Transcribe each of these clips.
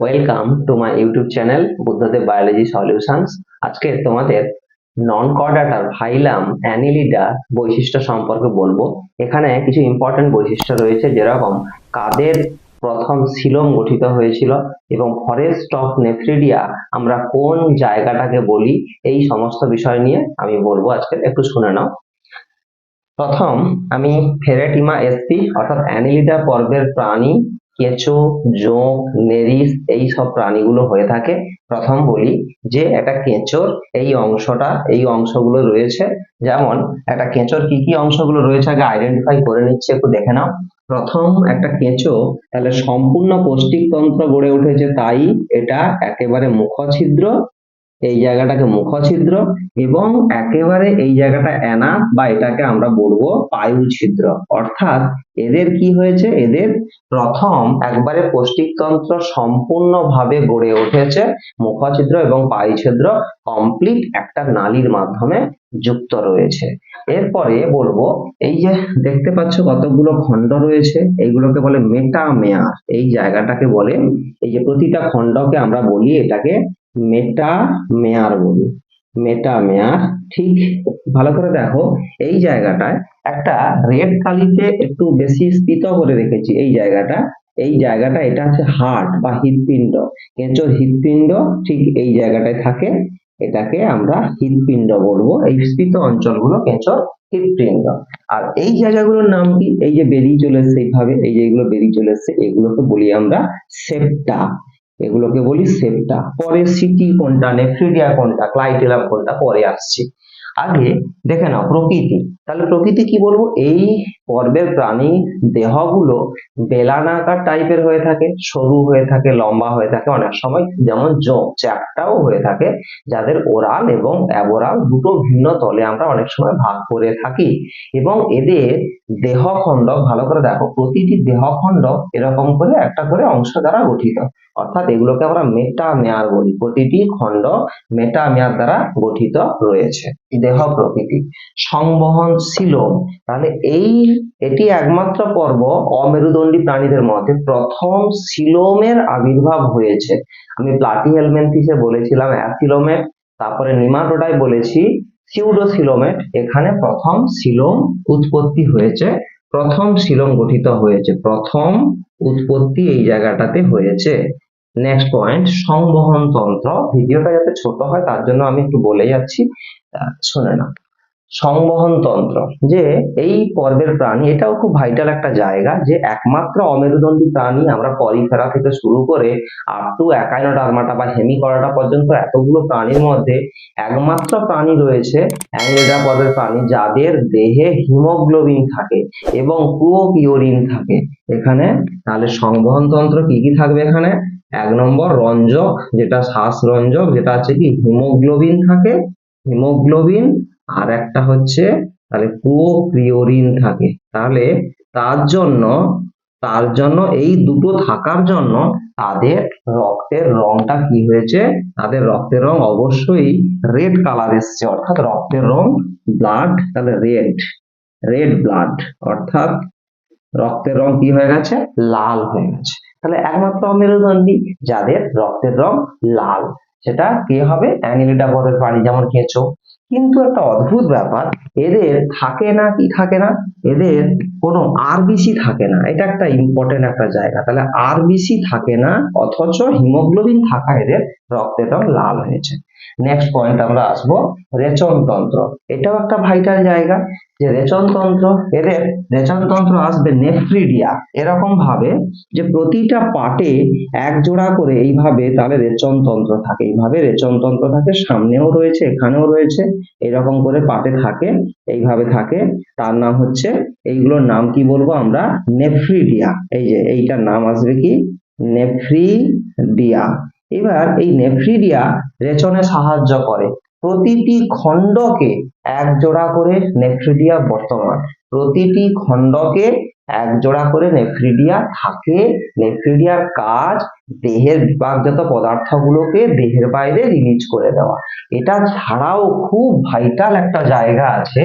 Welcome to my YouTube channel Buddhadeb biology solutions আজকে তোমাদের নন কর্ডাটার ফাইলাম Annelida বৈশিষ্ট্য সম্পর্কে বলব। এখানে কিছু ইম্পর্টেন্ট বৈশিষ্ট্য রয়েছে, যেরকম কাদের প্রথম সিলম গঠিত হয়েছিল এবং ফরেস্ট অফ নেফ্রিডিয়া আমরা কোন জায়গাটাকে বলি, এই সমস্ত বিষয় নিয়ে আমি বলব। আজকে একটু শুনে নাও। প্রথম, আমি ফেরেটিমা এসপি, অর্থাৎ অ্যানিলিডা পর্বের প্রাণী কেঁচো, জোঁক নেরিস এই সব প্রাণীগুলো হয়ে থাকে। প্রথম বলি যে একটা কেঁচোর এই অংশটা, এই অংশগুলো রয়েছে। যেমন একটা কেঁচোর কি কি অংশগুলো রয়েছে আগে আইডেন্টিফাই করে নিচ্ছে একটু দেখে নাও। প্রথম একটা কেঁচো তাহলে সম্পূর্ণ পৌষ্টিকতন্ত্র গড়ে উঠেছে, তাই এটা একেবারে মুখছিদ্র। এই জায়গাটাকে মুখছিদ্র এবং একেবারে এই জায়গাটা অ্যানা বা এটাকে আমরা বলব পায়ু ছিদ্র অর্থাৎ এদের কি হয়েছে? এদের প্রথম একবারে পৌষ্টিকতন্ত্র সম্পূর্ণভাবে গড়ে উঠেছে মুখছিদ্র এবং পায়ু ছিদ্র কমপ্লিট একটা নালীর মাধ্যমে যুক্ত রয়েছে। এরপরে বলব, এই যে দেখতে পাচ্ছ কতগুলো খণ্ড রয়েছে, এইগুলোকে বলে মেটামেয়ার এই জায়গাটাকে বলে এই যে প্রতিটা খণ্ডকে আমরা বলি এটাকে মেটা মেয়ার বলি। মেটা মেয়ার, ঠিক ভালো করে দেখো, এই জায়গাটায় একটা রেড কালিতে একটু বেশি স্ফীত করে রেখেছি, এই জায়গাটা। এই জায়গাটা, এটা হচ্ছে হার্ট বা হৃৎপিণ্ড। কেঁচোর হৃদপিণ্ড ঠিক এই জায়গাটায় থাকে। এটাকে আমরা হৃৎপিণ্ড বলব। এই স্ফীত অঞ্চলগুলো কেঁচোর হৃদপিণ্ড আর এই জায়গাগুলোর নাম কি? এই যে বেরিয়ে চলে এসছে এইভাবে, এই যেগুলো বেরিয়ে চলে এসছে, এগুলোকে বলি আমরা সেপ্টা। এগুলোকে বলি সেপটা। পরে সিটি কোনটা? নেফ্রিডিয়া কোনটা? ক্লাইটেলাম কোনটা? পরে আসছে। আগে দেখে নাও প্রকৃতি। তাহলে প্রকৃতি কি বলব? এই পর্বের প্রাণী দেহগুলো বেলানাকার টাইপের হয়ে থাকে, সরু হয়ে থাকে, লম্বা হয়ে থাকে অনেক সময়। যেমন জোক চ্যাপটাও হয়ে থাকে, যাদের ওরাল এবং অ্যাবোরাল দুটো ভিন্ন তলে আমরা অনেক সময় ভাগ করে থাকি। এবং এদের দেহখণ্ড ভালো করে দেখো, প্রতিটি দেহখণ্ড এরকম করে একটা করে অংশ দ্বারা গঠিত। অর্থাৎ এগুলোকে আমরা মেটা মেয়ার বলি। প্রতিটি খণ্ড মেটা মেয়ার দ্বারা গঠিত রয়েছে। দেহ প্রকৃতি সংবহনশীল। তাহলে এই এটি একমাত্র পর্ব অমেরুদণ্ডী প্রাণীদের মধ্যে। প্রথম সিলোমের আবির্ভাব হয়েছে। আমি প্লাটি হেলমেন্থিসে বলেছিলাম অ্যাসিলোমেট, তারপরে নিমাটোডায় বলেছি সিউডোসিলোমেট। এখানে প্রথম সিলোম উৎপত্তি হয়েছে, প্রথম সিলোম গঠিত হয়েছে, প্রথম উৎপত্তি এই জায়গাটাতে হয়েছে। নেক্সট পয়েন্ট সংবহন তন্ত্র ভিডিওটা যাতে ছোট হয়, তার জন্য আমি একটু বলে যাচ্ছি। শুনে না। সংবহন তন্ত্র যে এই পর্বের প্রাণী, এটাও খুব ভাইটাল একটা জায়গা, যে একমাত্র অমেরুদণ্ডী প্রাণী আমরা পরিফেরা থেকে শুরু করে আপ টু একাইনোডার্মাটা বা হেমিকরাটা পর্যন্ত এতগুলো প্রাণীর মধ্যে একমাত্র প্রাণী রয়েছে অ্যাংলেডা পর্বের প্রাণী, যাদের দেহে হিমোগ্লোবিন থাকে এবং প্রোপিওরিন থাকে। এখানে তাহলে সংবহন তন্ত্র কি কি থাকবে এখানে? এক নম্বর রঞ্জক, যেটা শ্বাস রঞ্জক যেটা আছে কি? হিমোগ্লোবিন থাকে, হিমোগ্লোবিন আর একটা হচ্ছে তাহলে প্রোপ্রিওরিন থাকে। তাহলে তার জন্য তার জন্য, এই দুটো থাকার জন্য তাদের রক্তের রংটা কি হয়েছে? তাদের রক্তের রং অবশ্যই রেড কালার এসছে, অর্থাৎ রক্তের রং ব্লাড, তাহলে রেড রেড ব্লাড, অর্থাৎ রক্তের রং কি হয়ে গেছে? লাল হয়ে গেছে। তাহলে একমাত্র মেরুদণ্ডী যাদের রক্তের রং লাল, সেটা কে হবে? অ্যানিলিডা পদের প্রাণী, যেমন কেঁচো। কিন্তু একটা অদ্ভুত ব্যাপার, এদের থাকে না কি থাকে না? এদের কোনো আরবিসি থাকে না। এটা একটা ইম্পর্টেন্ট একটা জায়গা। তাহলে আরবিসি থাকে না, অথচ হিমোগ্লোবিন থাকা এদের রক্তের রং লাল হয়েছে। নেক্সট পয়েন্ট আমরা আসব রেচনতন্ত্র এটাও একটা ভাইটাল জায়গা যে রেচনতন্ত্র এদের রেচনতন্ত্র আসবে নেফ্রিডিয়া এরকম ভাবে যে প্রতিটা পাটে এক জোড়া করে এইভাবে তাহলে রেচন তন্ত্র থাকে। এইভাবে রেচনতন্ত্র থাকে, সামনেও রয়েছে, এখানেও রয়েছে। এরকম করে পাটে থাকে, এইভাবে থাকে। তার নাম হচ্ছে, এইগুলোর নাম কি বলব আমরা? নেফ্রিডিয়া। এই যে এইটার নাম আসবে কি? নেফ্রিডিয়া। এবার এই নেফ্রিডিয়া রেচনে সাহায্য করে। প্রতিটি খণ্ডকে এক জোড়া করে নেফ্রিডিয়া বর্তমান। প্রতিটি খণ্ডকে এক জোড়া করে নেফ্রিডিয়া থাকে। নেফ্রিডিয়ার কাজ দেহের বিপাকজাত পদার্থগুলোকে দেহের বাইরে রিলিজ করে দেওয়া। এটা ছাড়াও খুব ভাইটাল একটা জায়গা আছে,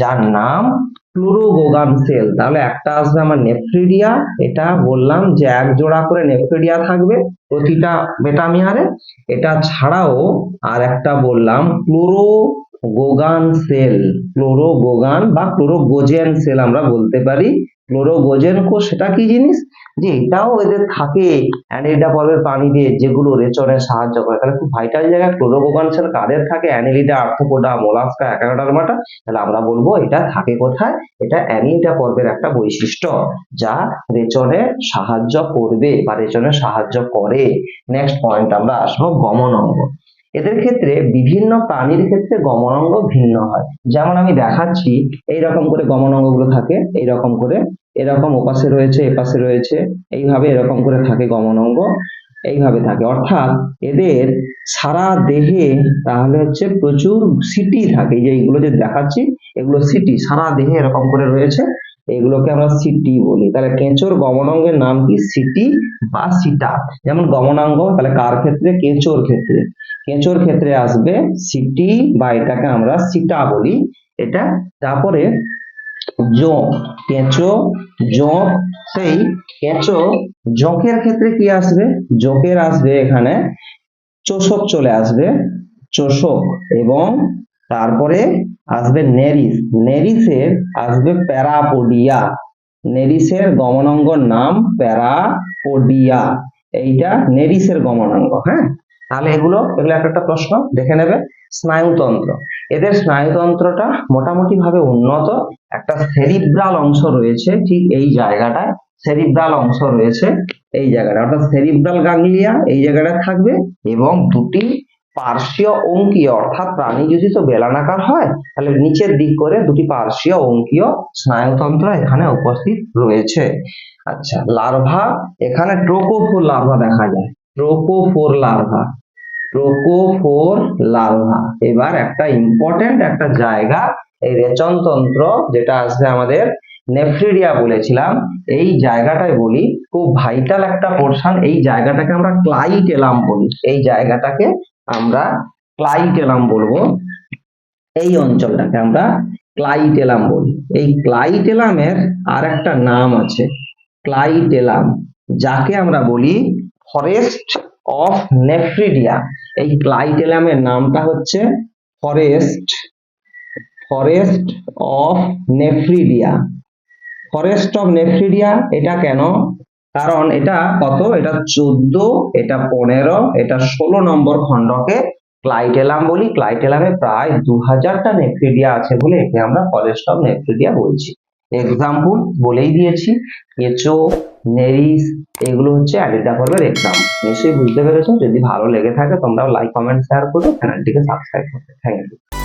যার নাম ক্লোরোগোগান সেল তাহলে একটা আসবে আমার নেফ্রিডিয়া এটা বললাম যে এক জোড়া করে নেফ্রিডিয়া থাকবে প্রতিটা বেটামিয়ারে এটা ছাড়াও আর একটা বললাম ক্লোরোগোগান সেল ক্লোরোগোগান বা ক্লোরোগোজেন সেল আমরা বলতে পারি। ক্লোরোগোজেন কোষ সেটা কি জিনিস? যে এটাও এদের থাকে। অ্যানিলিডা পর্বের প্রাণীতে যেগুলো রেচনে সাহায্য করে। তাহলে খুব ভাইটাল জায়গায় ক্লোরোগোগান সেল কাদের থাকে? অ্যানিলিডা আর্থোপোডা মোলাস্কা অ্যাকারোডারমাটা তাহলে আমরা বলব, এটা থাকে কোথায়? এটা অ্যানিলিডা পর্বের একটা বৈশিষ্ট্য, যা রেচনে সাহায্য করবে বা রেচনে সাহায্য করে। নেক্সট পয়েন্ট আমরা আসব গমন অঙ্গ এদের ক্ষেত্রে বিভিন্ন প্রাণীর ক্ষেত্রে গমনাঙ্গ ভিন্ন হয়। যেমন আমি দেখাচ্ছি এই রকম করে গমন অঙ্গগুলো থাকে, এইরকম করে। এরকম ওপাশে রয়েছে, এপাশে রয়েছে, এইভাবে এরকম করে থাকে গমন অঙ্গ এইভাবে থাকে। অর্থাৎ এদের সারা দেহে তাহলে হচ্ছে প্রচুর সিটি থাকে। যে এইগুলো যে দেখাচ্ছি, এগুলো সিটি সারা দেহে এরকম করে রয়েছে। এগুলোকে আমরা সিটি বলি। তাহলে কেঁচোর গমনাঙ্গের নাম কি? সিটি বা সিটা যেমন গমনাঙ্গ, তাহলে কার ক্ষেত্রে? কেঁচোর ক্ষেত্রে। কেঁচোর ক্ষেত্রে আসবে সিটি বা এটাকে আমরা সিটা বলি। এটা তারপরে জোঁক কেঁচো জোঁক সেই কেঁচো, জোঁকের ক্ষেত্রে কি আসবে? জোঁকের আসবে এখানে চোষক চলে আসবে, চোষক। এবং তারপরে আসবে নেরিস নেরিসের আসবে প্যারাপোডিয়া। নেরিসের গমনাঙ্গর নাম প্যারাপোডিয়া। এইটা নেরিসের গমনাঙ্গ হ্যাঁ? তাহলে এগুলো এগুলো একটা একটা প্রশ্ন দেখে নেবে। স্নায়ুতন্ত্র। এদের স্নায়ুতন্ত্রটা মোটামুটি ভাবে উন্নত। একটা সেরিব্রাল অংশ রয়েছে ঠিক এই জায়গাটায়। সেরিব্রাল অংশ রয়েছে এই জায়গাটা অর্থাৎ সেরিব্রাল গাংলিয়া এই জায়গাটায় থাকবে এবং দুটি পার্শ্বীয় অঙ্কীয় অর্থাৎ প্রাণী যদি তো বেলানাকার হয়, তাহলে নিচের দিক করে দুটি পার্শ্বীয় অঙ্কীয় স্নায়ুতন্ত্র এখানে উপস্থিত রয়েছে। আচ্ছা লার্ভা, এখানে ট্রোকোফোর লার্ভা দেখা যায়। ট্রোকোফোর লার্ভা ট্রোকোফোর লার্ভা এবার একটা ইম্পর্টেন্ট একটা জায়গা, এই রেচনতন্ত্র যেটা আসবে আমাদের নেফ্রিডিয়া বলেছিলাম, এই জায়গাটায় বলি, খুব ভাইটাল একটা পোর্শন এই জায়গাটাকে আমরা ক্লাইটেলাম বলি। এই জায়গাটাকে আমরা ক্লাইটেলাম বলব। এই অঞ্চলটাকে আমরা ক্লাইটেলাম বলি। এই ক্লাইটেলামের আর একটা নাম আছে। ক্লাইটেলাম, যাকে আমরা বলি ফরেস্ট অফ নেফ্রিডিয়া এই ক্লাইটেলামের নামটা হচ্ছে forest forest of nephridia forest of nephridia এটা কেন? কারণ এটা কত? এটা চোদ্দ, এটা পনেরো, এটা ষোলো নম্বর খণ্ডকে ক্লাইটেলাম বলি। ক্লাইটেলামে প্রায় দু হাজারটা নেফ্রিডিয়া আছে বলে একে আমরা ফরেস্ট অফ নেফ্রিডিয়া বলছি। এক্সাম্পল বলেই দিয়েছি। কেঁচো নেরিস এগুলো হচ্ছে অ্যাডিটা পর্বের এক্সাম নিশ্চয়ই বুঝতে পেরেছ? যদি ভালো লেগে থাকে তোমরাও লাইক কমেন্ট শেয়ার করো চ্যানেলটিকে সাবস্ক্রাইব করবে। Thank you